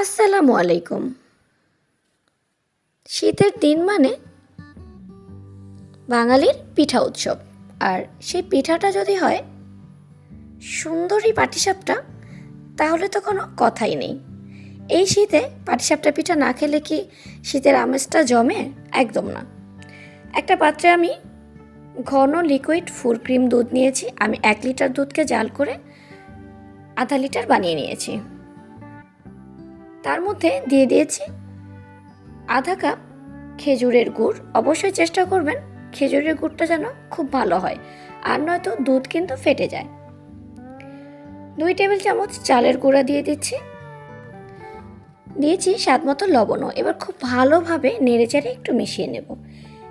আসসালামু আলাইকুম। শীতের দিন মানে বাঙালির পিঠা উৎসব। আর সেই পিঠাটা যদি হয় সুন্দরী পাটিসাপটা, তাহলে তো কোনো কথাই নেই। এই শীতে পাটিসাপটা পিঠা না খেলে কি শীতের আমেজটা জমে? একদম না। একটা পাত্রে আমি ঘন লিকুইড ফুল ক্রিম দুধ নিয়েছি। আমি এক লিটার দুধকে জাল করে আধা লিটার বানিয়ে নিয়েছি। তার মধ্যে দিয়ে দিয়েছি। আধা কাপ খেজুরের গুড়। অবশ্যই চেষ্টা করবেন খেজুরের গুড়টা যেন খুব ভালো হয়। আর নয়তো দুধ কিন্তু ফেটে যায়। দুই টেবিল চামচ চালের গুঁড়া দিয়ে দিচ্ছি। দিয়েছি স্বাদ মতো লবণও। এবার খুব ভালোভাবে নেড়েচেড়ে একটু মিশিয়ে নেব।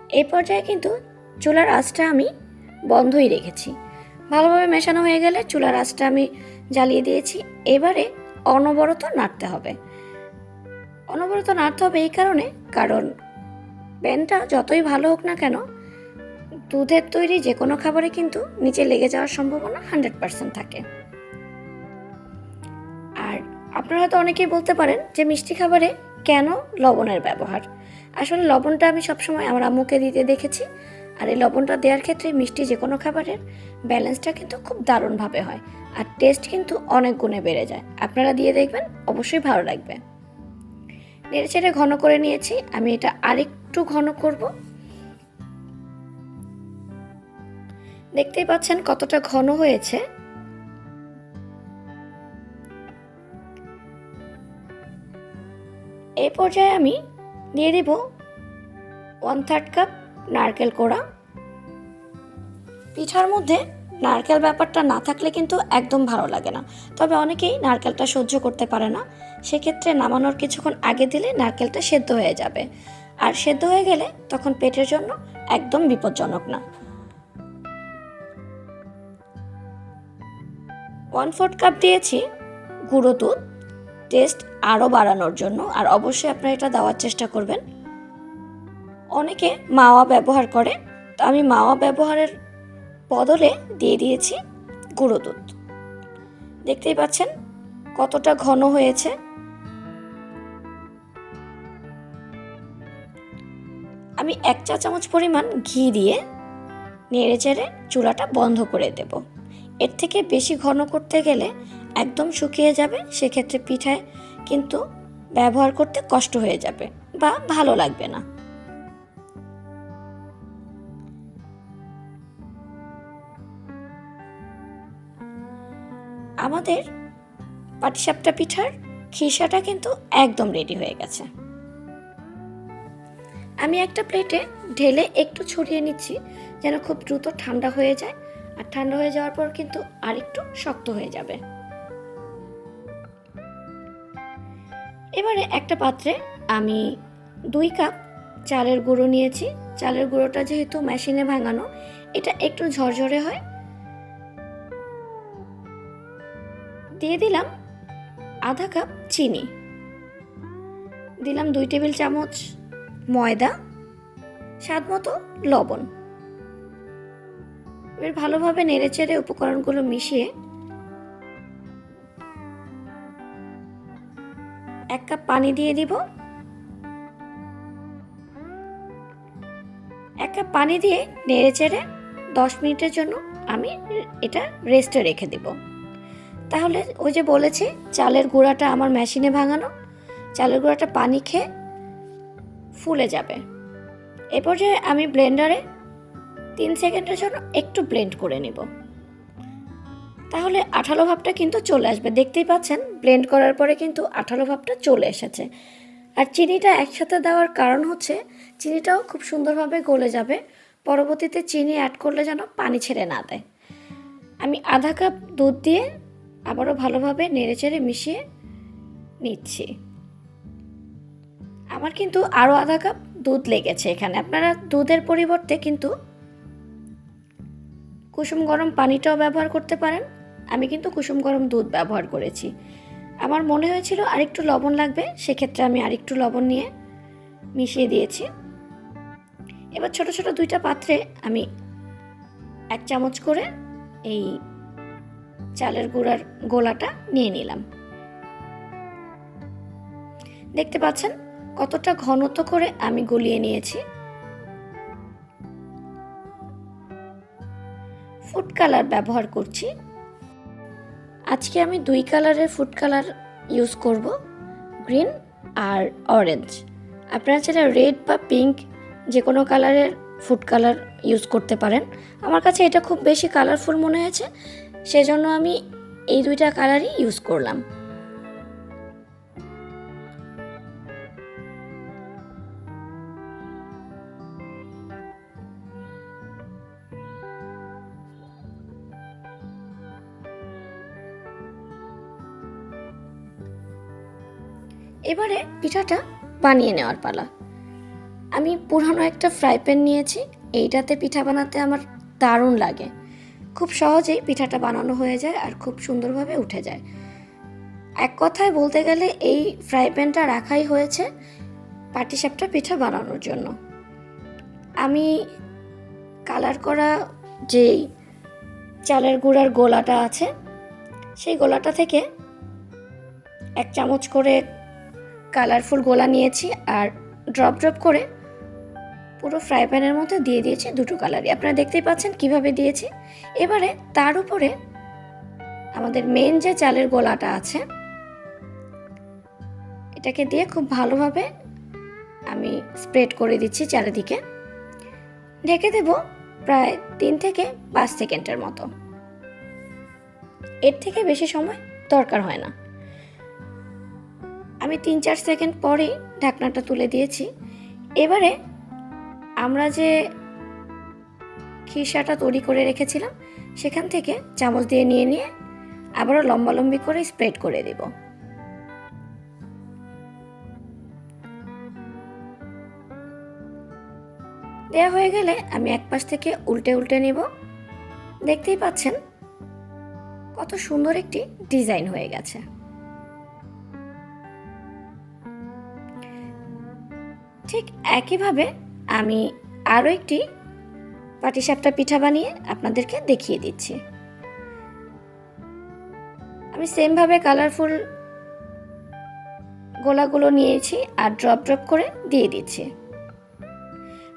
এই পর্যায়ে কিন্তু চুলার আঁচটা আমি বন্ধই রেখেছি। ভালোভাবে মেশানো হয়ে গেলে চুলার আঁচটা আমি জ্বালিয়ে দিয়েছি। এবারে অনবরত নাড়তে হবে। অনবরত নাড়তে হবে এই কারণে, কারণ প্যানটা যতই ভালো হোক না কেন, দুধের তৈরি যে কোনো খাবারে কিন্তু নিচে লেগে যাওয়ার সম্ভাবনা হান্ড্রেড পার্সেন্ট থাকে। আর আপনারা হয়তো অনেকেই বলতে পারেন যে মিষ্টি খাবারে কেন লবণের ব্যবহার? আসলে লবণটা আমি সবসময় আমার আম্মুকে দিতে দেখেছি, আর এই লবণটা দেওয়ার ক্ষেত্রে মিষ্টি যে কোনো খাবারের ব্যালেন্সটা কিন্তু খুব দারুণভাবে হয়, আর টেস্ট কিন্তু অনেক গুণে বেড়ে যায়। আপনারা দিয়ে দেখবেন, অবশ্যই ভালো লাগবে। নেড়ে চেড়ে ঘন করে নিয়েছি। আমি এটা আরেকটু ঘন করব। দেখতেই পাচ্ছেন কতটা ঘন হয়েছে। এই পর্যায়ে আমি দিয়ে দিব ওয়ান থার্ড কাপ নারকেল কোড়া। পিঠার মধ্যে নারকেল ব্যাপারটা না থাকলে কিন্তু একদম ভালো লাগে না। তবে অনেকেই নারকেলটা সহ্য করতে পারে না। সেক্ষেত্রে নামানোর কিছুক্ষণ আগে দিলে নারকেলটা সেদ্ধ হয়ে যাবে। আর সেদ্ধ হয়ে গেলে তখন পেটের জন্য একদম বিপজ্জনক না। ওয়ান ফোর্থ কাপ দিয়েছি গুঁড়ো দুধ। টেস্ট আরও বাড়ানোর জন্য। আর অবশ্যই আপনারা এটা দেওয়ার চেষ্টা করবেন। অনেকে মাওয়া ব্যবহার করে। তো আমি মাওয়া ব্যবহারের বদলে দিয়ে দিয়েছি গুঁড়ো দুধ। দেখতেই পাচ্ছেন কতটা ঘন হয়েছে। আমি এক চা চামচ পরিমাণ ঘি দিয়ে নেড়ে চেড়ে চুলাটা বন্ধ করে দেব। এর থেকে বেশি ঘন করতে গেলে একদম শুকিয়ে যাবে সেক্ষেত্রে পিঠায় কিন্তু ব্যবহার করতে কষ্ট হয়ে যাবে বা ভালো লাগবে না। আমাদের পাটিসাপটা পিঠার খিসাটা কিন্তু একদম রেডি হয়ে গেছে। আমি একটা প্লেটে ঢেলে একটু ছড়িয়ে নিচ্ছি যেন খুব দ্রুত ঠান্ডা হয়ে যায়, আর ঠান্ডা হয়ে যাওয়ার পর কিন্তু আরেকটু শক্ত হয়ে যাবে। এবারে একটা পাত্রে আমি দুই কাপ চালের গুঁড়ো নিয়েছি। চালের গুঁড়োটা যেহেতু মেশিনে ভাঙানো, এটা একটু ঝরঝরে হয় দিয়ে দিলাম আধা কাপ চিনি। দিলাম দুই টেবিল চামচ ময়দা, স্বাদ মতো লবণ। এবার ভালোভাবে নেড়ে চেড়ে উপকরণগুলো মিশিয়ে এক কাপ পানি দিয়ে দিব। এক কাপ পানি দিয়ে নেড়ে চেড়ে দশ মিনিটের জন্য আমি এটা রেস্টে রেখে দিব। তাহলে ওই যে বলেছি, চালের গুঁড়াটা আমার মেশিনে ভাঙানো, চালের গুঁড়াটা পানি খেয়ে ফুলে যাবে। এ পর্যায়ে আমি ব্লেন্ডারে তিন সেকেন্ডের জন্য একটু ব্লেন্ড করে নেব। তাহলে আঠালো ভাবটা কিন্তু চলে আসবে। দেখতেই পাচ্ছেন, ব্লেন্ড করার পরে কিন্তু আঠালো ভাবটা চলে এসেছে। আর চিনিটা একসাথে দেওয়ার কারণ হচ্ছে, চিনিটাও খুব সুন্দরভাবে গলে যাবে। পরবর্তীতে চিনি অ্যাড করলে যেন পানি ছেড়ে না দেয়। আমি আধা কাপ দুধ দিয়ে আবারও ভালোভাবে নেড়েচেড়ে মিশিয়ে নিচ্ছি। আমার কিন্তু আরও আধা কাপ দুধ লেগেছে এখানে। আপনারা দুধের পরিবর্তে কিন্তু কুসুম গরম পানিটাও ব্যবহার করতে পারেন। আমি কিন্তু কুসুম গরম দুধ ব্যবহার করেছি। আমার মনে হয়েছিল আরেকটু লবণ লাগবে, সেক্ষেত্রে আমি আরেকটু লবণ নিয়ে মিশিয়ে দিয়েছি। এবার ছোট ছোট দুইটা পাত্রে আমি এক চামচ করে এই চালের গুঁড়ার গোলাটা নিয়ে নিলাম। দেখতে পাচ্ছেন কতটা ঘনত্ব করে আমি গলিয়ে নিয়েছি। ফুড কালার ব্যবহার করছি। আজকে আমি দুই কালারের ফুড কালার ইউজ করব, গ্রিন আর অরেঞ্জ। আপনারা চাইলে রেড বা পিঙ্ক যে কোনো কালারের ফুড কালার ইউজ করতে পারেন। আমার কাছে এটা খুব বেশি কালারফুল মনে হয়েছে। সেজন্য আমি এই দুইটা কালারই ইউজ করলাম। এবারে পিঠাটা বানিয়ে নেওয়ার পালা। আমি পুরানো একটা ফ্রাই প্যান নিয়েছি, এইটাতে পিঠা বানাতে আমার দারুণ লাগে। খুব সহজেই পিঠাটা বানানো হয়ে যায় আর খুব সুন্দরভাবে উঠে যায়। এক কথায় বলতে গেলে এই ফ্রাই প্যানটা রাখাই হয়েছে পাটিসাপটা পিঠা বানানোর জন্য। আমি কালার করা যেই চালের গুঁড়ার গোলাটা আছে, সেই গোলাটা থেকে এক চামচ করে কালারফুল গোলা নিয়েছি আর ড্রপ ড্রপ করে পুরো ফ্রাই প্যানের মধ্যে দিয়ে দিয়েছি দুটো কালারই আপনারা দেখতেই পাচ্ছেন কীভাবে দিয়েছি। এবারে তার উপরে আমাদের মেন যে চালের গোলাটা আছে, এটাকে দিয়ে খুব ভালোভাবে আমি স্প্রেড করে দিচ্ছি চারিদিকে। ঢেকে দেব প্রায় তিন থেকে পাঁচ সেকেন্ডের মতো। এর থেকে বেশি সময় দরকার হয় না। আমি তিন চার সেকেন্ড পরেই ঢাকনাটা তুলে দিয়েছি। এবারে আমরা যে খিসাটা তৈরি করে রেখেছিলাম, সেখান থেকে চামচ দিয়ে নিয়ে নিয়ে আবারও লম্বালম্বি করে স্প্রেড করে দেব। দেয়া হয়ে গেলে আমি এক পাশ থেকে উল্টে উল্টে নেব। দেখতেই পাচ্ছেন কত সুন্দর একটি ডিজাইন হয়ে গেছে। ঠিক একইভাবে আমি আরও একটি পাটিসাপটা পিঠা বানিয়ে আপনাদেরকে দেখিয়ে দিচ্ছি। আমি সেমভাবে কালারফুল গোলাগুলো নিয়েছি আর ড্রপ ড্রপ করে দিয়ে দিচ্ছি।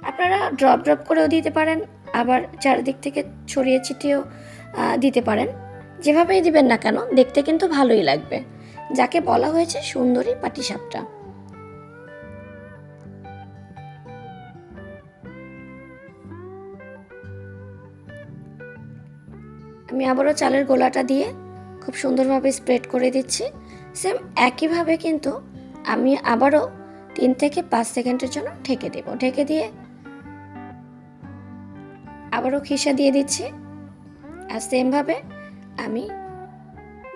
আপনারা ড্রপ ড্রপ করেও দিতে পারেন, আবার চারিদিক থেকে ছড়িয়ে ছিটিয়েও দিতে পারেন। যেভাবেই দিবেন না কেন, দেখতে কিন্তু ভালোই লাগবে। যাকে বলা হয়েছে সুন্দরী পাটিসাপটা। আমি আবারও চালের গোলাটা দিয়ে খুব সুন্দরভাবে স্প্রেড করে দিচ্ছি। সেম একইভাবে কিন্তু আমি আবারও তিন থেকে পাঁচ সেকেন্ডের জন্য ঢেকে দেব। ঢেকে দিয়ে আবারও খিসা দিয়ে দিচ্ছি। আর সেমভাবে আমি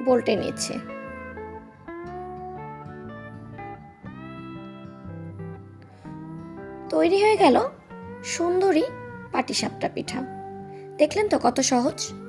বল্টে নিচ্ছি। তৈরি হয়ে গেল সুন্দরী পাটিসাপটা পিঠা। দেখলেন তো কত সহজ?